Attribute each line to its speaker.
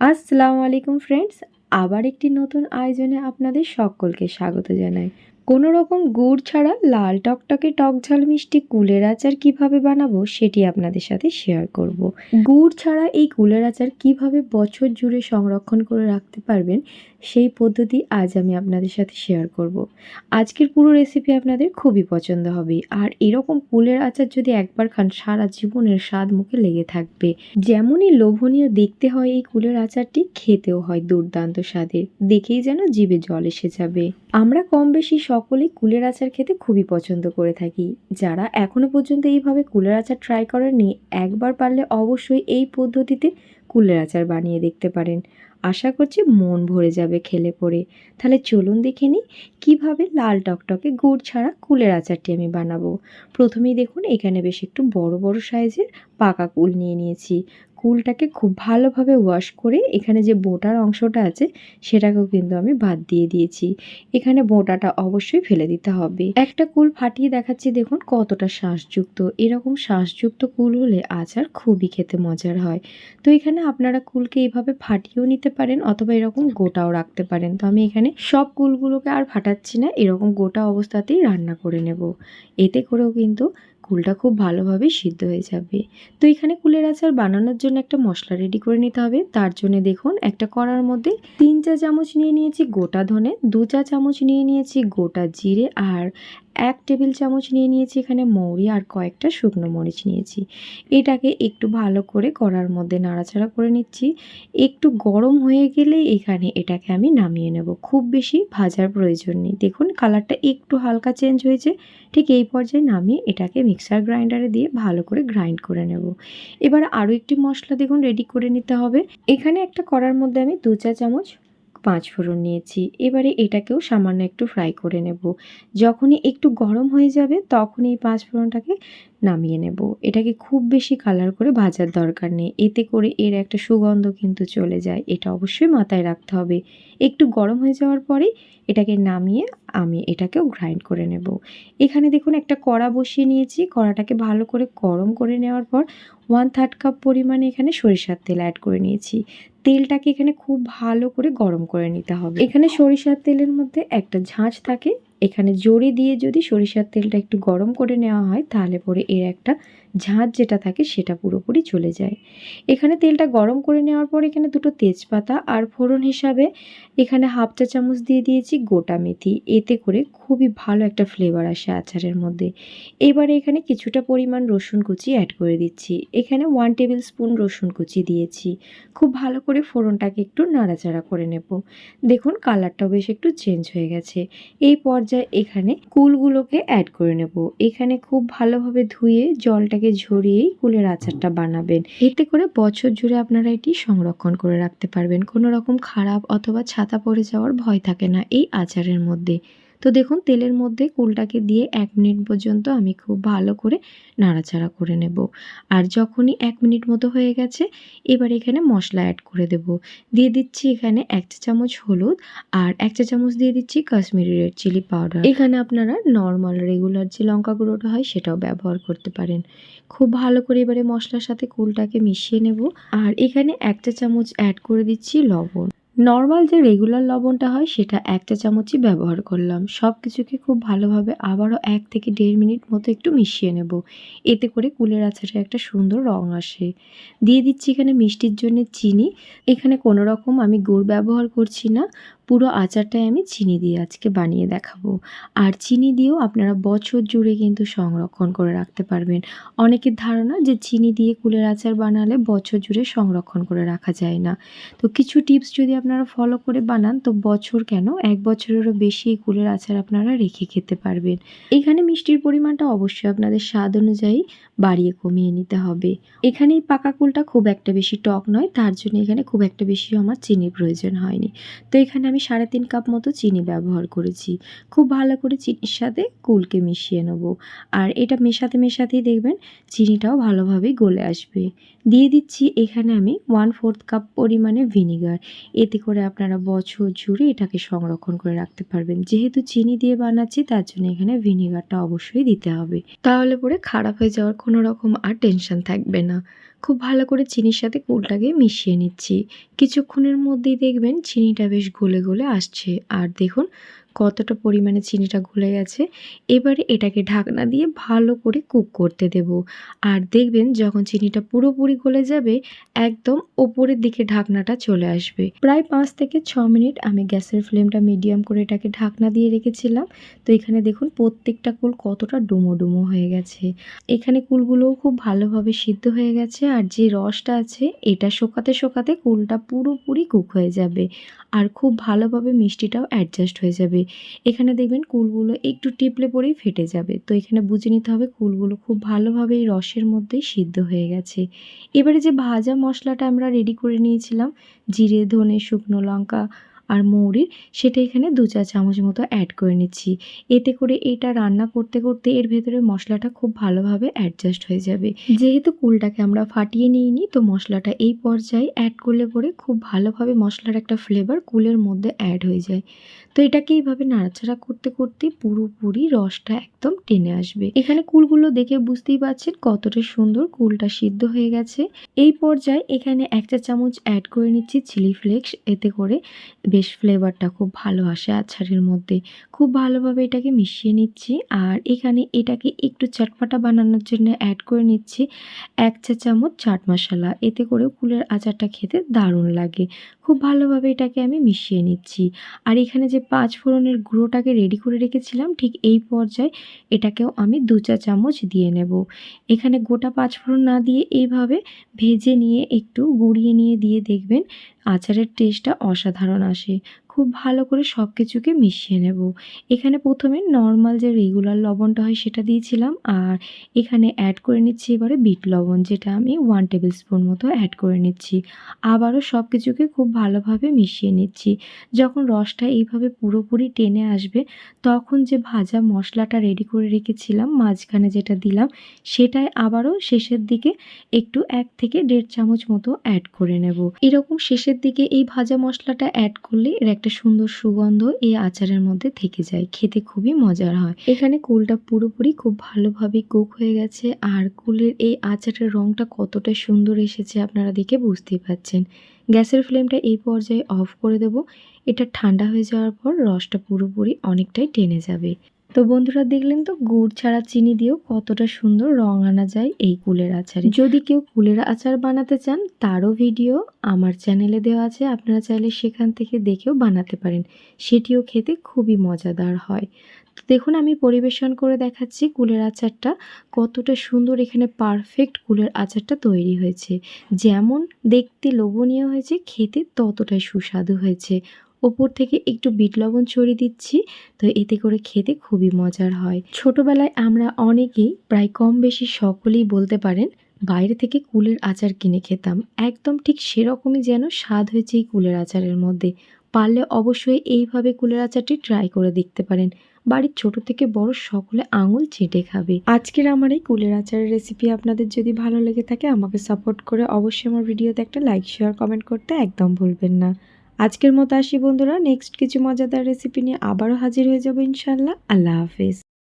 Speaker 1: আসসালামু আলাইকুম ফ্রেন্ডস আবার একটি নতুন আয়োজনে আপনাদের সকলকে স্বাগত জানাই। কোনো রকম গুড় ছাড়া লাল টকটকে টক ঝাল মিষ্টি কুলের আচার কীভাবে বানাবো সেটি আপনাদের সাথে শেয়ার করব। গুড় ছাড়া এই কুলের আচার কীভাবে বছর জুড়ে সংরক্ষণ করে রাখতে পারবেন সেই পদ্ধতি আজ আমি আপনাদের সাথে শেয়ার করব। আজকের পুরো রেসিপি আপনাদের খুবই পছন্দ হবে আর এরকম কুলের আচার যদি একবার খান, সারা জীবনের স্বাদ মুখে লেগে থাকবে যেমনই লোভনীয় দেখতে হয় এই কুলের আচারটি, খেতেও হয় দুর্দান্ত স্বাদের দেখেই যেন জিভে জল এসে যাবে আমরা কম বেশি সকলেই কুলের আচার খেতে খুবই পছন্দ করে থাকি। যারা এখনও পর্যন্ত এইভাবে কুলের আচার ট্রাই করেননি, একবার পারলে অবশ্যই এই পদ্ধতিতে কুলের আচার বানিয়ে দেখতে পারেন। আশা করছি মন ভরে যাবে খেলে পরে। তাহলে চলুন দেখে নিই কীভাবে লাল টকটকে গুড় ছাড়া কুলের আচারটি আমি বানাবো। প্রথমেই দেখুন, এখানে বেশ একটু বড় বড় সাইজের পাকা কুল নিয়ে নিয়েছি। কুলটাকে খুব ভালোভাবে ওয়াশ করে এখানে যে বোটার অংশটা আছে, সেটাকেও কিন্তু আমি বাদ দিয়ে দিয়েছি। এখানে বোটাটা অবশ্যই ফেলে দিতে হবে। একটা কুল ফাটিয়ে দেখাচ্ছি, দেখুন কতটা শ্বাসযুক্ত। এরকম শ্বাসযুক্ত কুল হলে আচার খুবই খেতে মজার হয়। তো এখানে আপনারা কুলকে এইভাবে ফাটিয়েও নিতে পারেন অথবা এরকম গোটাও রাখতে পারেন। তো আমি এখানে সব কুলগুলোকে আর ফাটাচ্ছি না, এরকম গোটা অবস্থাতেই রান্না করে নেব। এতে করেও কিন্তু কুলটা খুব ভালোভাবে সিদ্ধ হয়ে যাবে। তো এখানে কুলের আচার বানানোর জন্য একটা মশলা রেডি করে নিতে হবে। তার জন্য দেখুন, একটা কড়ার মধ্যে তিন চা চামচ নিয়ে নিয়েছি গোটা ধনে, দু চা চামচ নিয়ে নিয়েছি গোটা জিরে আর এক টেবিল চামচ নিয়ে নিয়েছি এখানে মৌরি আর কয়েকটা শুকনো মরিচ নিয়েছি। এটাকে একটু ভালো করে কড়ার মধ্যে নাড়াচাড়া করে নিচ্ছি। একটু গরম হয়ে গেলে এখানে এটাকে আমি নামিয়ে নেব। খুব বেশি ভাজার প্রয়োজন নেই। দেখুন, কালারটা একটু হালকা চেঞ্জ হয়েছে। ঠিক এই পর্যায়ে নামিয়ে এটাকে মিক্সার গ্রাইন্ডারে দিয়ে ভালো করে গ্রাইন্ড করে নেব। এবার আরও একটি মশলা দেখুন, রেডি করে নিতে হবে। এখানে একটা কড়ার মধ্যে আমি দু চা চামচ পাঁচ ফোড়ন নিয়েছি। এবারে এটাকেও সামান্য একটু ফ্রাই করে নেব। যখনই একটু গরম হয়ে যাবে তখন এই পাঁচ ফোড়নটাকে নামিয়ে নেব। এটাকে খুব বেশি কালার করে ভাজার দরকার নেই। এতে করে এর একটা সুগন্ধ কিন্তু চলে যায়। এটা অবশ্যই মাথায় রাখতে হবে। একটু গরম হয়ে যাওয়ার পরে এটাকে নামিয়ে আমি এটাকেও গ্রাইন্ড করে নেব। এখানে দেখুন একটা কড়া বসিয়ে নিয়েছি। কড়াটাকে ভালো করে গরম করে নেওয়ার পর ওয়ান থার্ড কাপ পরিমাণে এখানে সরিষার তেল অ্যাড করে নিয়েছি। তেলটাকে এখানে খুব ভালো করে গরম করে নিতে হবে। এখানে সরিষার তেলের মধ্যে একটা ঝাঁঝ থাকে। এখানে জড়ি দিয়ে যদি সরিষার তেলটা একটু গরম করে নেওয়া হয়, তাহলে পরে এর একটা ঝাঁঝ যেটা থাকে সেটা পুরোপুরি চলে যায়। এখানে তেলটা গরম করে নেওয়ার পর এখানে দুটো তেজপাতা আর ফোড়ন হিসাবে এখানে হাফ চা চামচ দিয়ে দিয়েছি গোটা মেথি। এতে করে খুবই ভালো একটা ফ্লেভার আসে আচারের মধ্যে। এবারে এখানে কিছুটা পরিমাণ রসুন কুচি অ্যাড করে দিচ্ছি। এখানে ওয়ান টেবিল স্পুন রসুন কুচি দিয়েছি। খুব ভালো করে ফোড়নটাকে একটু নাড়াচাড়া করে নেব। দেখুন কালারটাও বেশ একটু চেঞ্জ হয়ে গেছে। এই পর্যায়ে এখানে কুলগুলোকে অ্যাড করে নেব। এখানে খুব ভালোভাবে ধুয়ে জলটাকে ঝরিয়েই কুলের আচারটা বানাবেন। এতে করে বছর জুড়ে আপনারা এটি সংরক্ষণ করে রাখতে পারবেন। কোনো রকম খারাপ অথবা ছাতা পড়ে যাওয়ার ভয় থাকে না এই আচারের মধ্যে। তো দেখুন, তেলের মধ্যে কুলটাকে দিয়ে এক মিনিট পর্যন্ত আমি খুব ভালো করে নাড়াচাড়া করে নেব। আর যখনই এক মিনিট মতো হয়ে গেছে, এবার এখানে মশলা অ্যাড করে দেব। দিয়ে দিচ্ছি এখানে এক চা চামচ হলুদ আর এক চা চামচ দিয়ে দিচ্ছি কাশ্মীরি রেড চিলি পাউডার এখানে আপনারা নর্মাল রেগুলার যে লঙ্কা গুঁড়োটা হয়, সেটাও ব্যবহার করতে পারেন। খুব ভালো করে এবারে মশলার সাথে কুলটাকে মিশিয়ে নেব। আর এখানে এক চা চামচ অ্যাড করে দিচ্ছি লবণ। নর্মাল যে রেগুলার লবণটা হয়, সেটা একটা চামচই ব্যবহার করলাম। সব কিছুকে খুব ভালোভাবে আবারও এক থেকে দেড় মিনিট মতো একটু মিশিয়ে নেব। এতে করে কুলের আছাটা একটা সুন্দর রং আসে। দিয়ে দিচ্ছি এখানে মিষ্টির জন্য চিনি। এখানে কোনো রকম আমি গুড় ব্যবহার করছি না। পুরো আচারটাই আমি চিনি দিয়ে আজকে বানিয়ে দেখাবো। আর চিনি দিয়েও আপনারা বছর জুড়ে কিন্তু সংরক্ষণ করে রাখতে পারবেন। অনেকের ধারণা যে চিনি দিয়ে কুলের আচার বানালে বছর জুড়ে সংরক্ষণ করে রাখা যায় না। তো কিছু টিপস যদি আপনারা ফলো করে বানান, তো বছর কেন? এক বছরেরও বেশি এই কুলের আচার আপনারা রেখে খেতে পারবেন। এখানে মিষ্টির পরিমাণটা অবশ্যই আপনাদের স্বাদ অনুযায়ী বাড়িয়ে কমিয়ে নিতে হবে। এখানে এই পাকা কুলটা খুব একটা বেশি টক নয়, তার জন্য এখানে খুব একটা বেশি আমার চিনির প্রয়োজন হয়নি। তো এখানে আমি সাড়ে তিন কাপ মতো চিনি ব্যবহার করেছি। খুব ভালো করে চিনির সাথে কুলকে মিশিয়ে নেব। আর এটা মেশাতে মেশাতেই দেখবেন চিনিটাও ভালোভাবেই গলে আসবে। দিয়ে দিচ্ছি এখানে আমি ওয়ান ফোর্থ কাপ পরিমাণে ভিনিগার এতে করে আপনারা বছর জুড়ে এটাকে সংরক্ষণ করে রাখতে পারবেন। যেহেতু চিনি দিয়ে বানাচ্ছি, তার জন্য এখানে ভিনিগারটা অবশ্যই দিতে হবে। তাহলে পরে খারাপ হয়ে যাওয়ার কোনো রকম আর টেনশন থাকবে না। খুব ভালো করে চিনির সাথে কুলটাকে মিশিয়ে নিচ্ছি। কিছুক্ষণের মধ্যেই দেখবেন চিনিটা বেশ গলে গলে আসছে। আর দেখুন কতটা পরিমাণে চিনিটা গলে গেছে, এবারে এটাকে ঢাকনা দিয়ে ভালো করে কুক করতে দেব। আর দেখবেন যখন চিনিটা পুরোপুরি গলে যাবে, একদম ওপরের দিকে ঢাকনাটা চলে আসবে। প্রায় পাঁচ থেকে ছ মিনিট আমি গ্যাসের ফ্লেমটা মিডিয়াম করে এটাকে ঢাকনা দিয়ে রেখেছিলাম। তো এখানে দেখুন প্রত্যেকটা কুল কতটা ডুমো ডুমো হয়ে গেছে। এখানে কুলগুলোও খুব ভালোভাবে সিদ্ধ হয়ে গেছে আর যে রসটা আছে, এটা শোকাতে শোকাতে কুলটা পুরোপুরি কুক হয়ে যাবে। আর খুব ভালোভাবে মিষ্টিটাও অ্যাডজাস্ট হয়ে যাবে। এখানে দেখবেন কুলগুলো একটু টিপলে পরেই ফেটে যাবে। তো এখানে বুঝে নিতে হবে কুলগুলো খুব ভালোভাবে এই রসের মধ্যেই সিদ্ধ হয়ে গেছে। এবারে যে ভাজা মশলাটা আমরা রেডি করে নিয়েছিলাম, জিরে, ধনে, শুকনো লঙ্কা আর মৌরির, সেটা এখানে দু চা চামচ মতো অ্যাড করে নিচ্ছি। এতে করে এটা রান্না করতে করতে এর ভেতরে মশলাটা খুব ভালোভাবে অ্যাডজাস্ট হয়ে যাবে। যেহেতু কুলটাকে আমরা ফাটিয়ে নিইনি, তো মশলাটা এই পর্যায়ে অ্যাড করলে পরে খুব ভালোভাবে মশলার একটা ফ্লেভার কুলের মধ্যে অ্যাড হয়ে যায়। তো এটাকে এইভাবে নাড়াচাড়া করতে করতে পুরোপুরি রসটা একদম টেনে আসবে। এখানে কুলগুলো দেখে বুঝতেই পারছেন কতটা সুন্দর কুলটা সিদ্ধ হয়ে গেছে। এই পর্যায়ে এখানে এক চা চামচ অ্যাড করে নিচ্ছি চিলি ফ্লেক্স এতে করে বেশ ফ্লেভারটা খুব ভালো আসে আচারের মধ্যে। খুব ভালোভাবে এটাকে মিশিয়ে নিচ্ছি আর এখানে এটাকে একটু চটপাটা বানানোর জন্য অ্যাড করে নিচ্ছি এক চা চামচ চাট মশলা। এতে করে কুলের আচারটা খেতে দারুণ লাগে। খুব ভালোভাবে এটাকে আমি মিশিয়ে নিচ্ছি। আর এখানে যে পাঁচ ফোড়নের গুঁড়োটাকে রেডি করে রেখেছিলাম, ঠিক এই পর্যায়ে এটাকেও আমি দু চা চামচ দিয়ে নেব। এখানে গোটা পাঁচ ফোড়ন না দিয়ে এইভাবে ভেজে নিয়ে একটু গুঁড়িয়ে নিয়ে দিয়ে দেখবেন আচারের টেস্টটা অসাধারণ আসে। আসি খুব ভালো করে সব কিছুকে মিশিয়ে নেব। এখানে প্রথমে নর্মাল যে রেগুলার লবণটা হয় সেটা দিয়েছিলাম আর এখানে অ্যাড করে নিচ্ছি এবারে বিট লবণ, যেটা আমি ওয়ান টেবিল স্পুন মতো অ্যাড করে নিচ্ছি। আবারও সব কিছুকে খুব ভালোভাবে মিশিয়ে নিচ্ছি। যখন রসটা এইভাবে পুরোপুরি টেনে আসবে, তখন যে ভাজা মশলাটা রেডি করে রেখেছিলাম, মাঝখানে যেটা দিলাম, সেটাই আবারও শেষের দিকে একটু এক থেকে দেড় চামচ মতো অ্যাড করে নেব। এরকম শেষের দিকে এই ভাজা মশলাটা অ্যাড করলে এর সুন্দর সুগন্ধ এই আচারের মধ্যে থেকে যায়। খেতে খুবই মজার হয়। এখানে কুলটা পুরোপুরি খুব ভালোভাবে কুক হয়ে গেছে আর কুলের এই আচারের রংটা কতটা সুন্দর এসেছে আপনারা দেখে বুঝতেই পাচ্ছেন গ্যাসের ফ্লেমটা এই পর্যায়ে অফ করে দেব। এটা ঠান্ডা হয়ে যাওয়ার পর রসটা পুরোপুরি অনেকটাই টেনে যাবে। তো বন্ধুরা দেখলেন তো, গুড় ছাড়া চিনি দিয়েও কতটা সুন্দর রং আনা যায় এই কুলের আচারে। যদি কেউ কুলের আচার বানাতে চান, তারও ভিডিও আমার চ্যানেলে দেওয়া আছে, আপনারা চাইলে সেখান থেকে দেখেও বানাতে পারেন। সেটিও খেতে খুবই মজাদার হয়। দেখুন, আমি পরিবেশন করে দেখাচ্ছি কুলের আচারটা, কতটা সুন্দর এখানে পারফেক্ট কুলের আচারটা তৈরি হয়েছে। যেমন দেখতে লোভনীয় হয়েছে, খেতে ততটাই সুস্বাদু হয়েছে। ওপর থেকে একটু বিট লবণ ছড়িয়ে দিচ্ছি। তো এতে করে খেতে খুবই মজার হয়। ছোটবেলায় আমরা অনেকেই প্রায় কম বেশি সকলেই বলতে পারেন বাইরে থেকে কুলের আচার কিনে খেতাম। একদম ঠিক সেরকমই যেন স্বাদ হয়েছে এই কুলের আচারের মধ্যে। পারলে অবশ্যই এইভাবে কুলের আচারটি ট্রাই করে দেখতে পারেন। বাড়ির ছোট থেকে বড় সকলে আঙুল চেটে খাবে। আজকের আমার এই কুলের আচারের রেসিপি আপনাদের যদি ভালো লেগে থাকে, আমাকে সাপোর্ট করে অবশ্যই আমার ভিডিওতে একটা লাইক শেয়ার কমেন্ট করতে একদম ভুলবেন না। আজকের মতো আসি বন্ধুরা। নেক্সট কিছু মজাদার রেসিপি নিয়ে আবারও হাজির হয়ে যাব ইনশাল্লাহ আল্লাহ হাফেজ।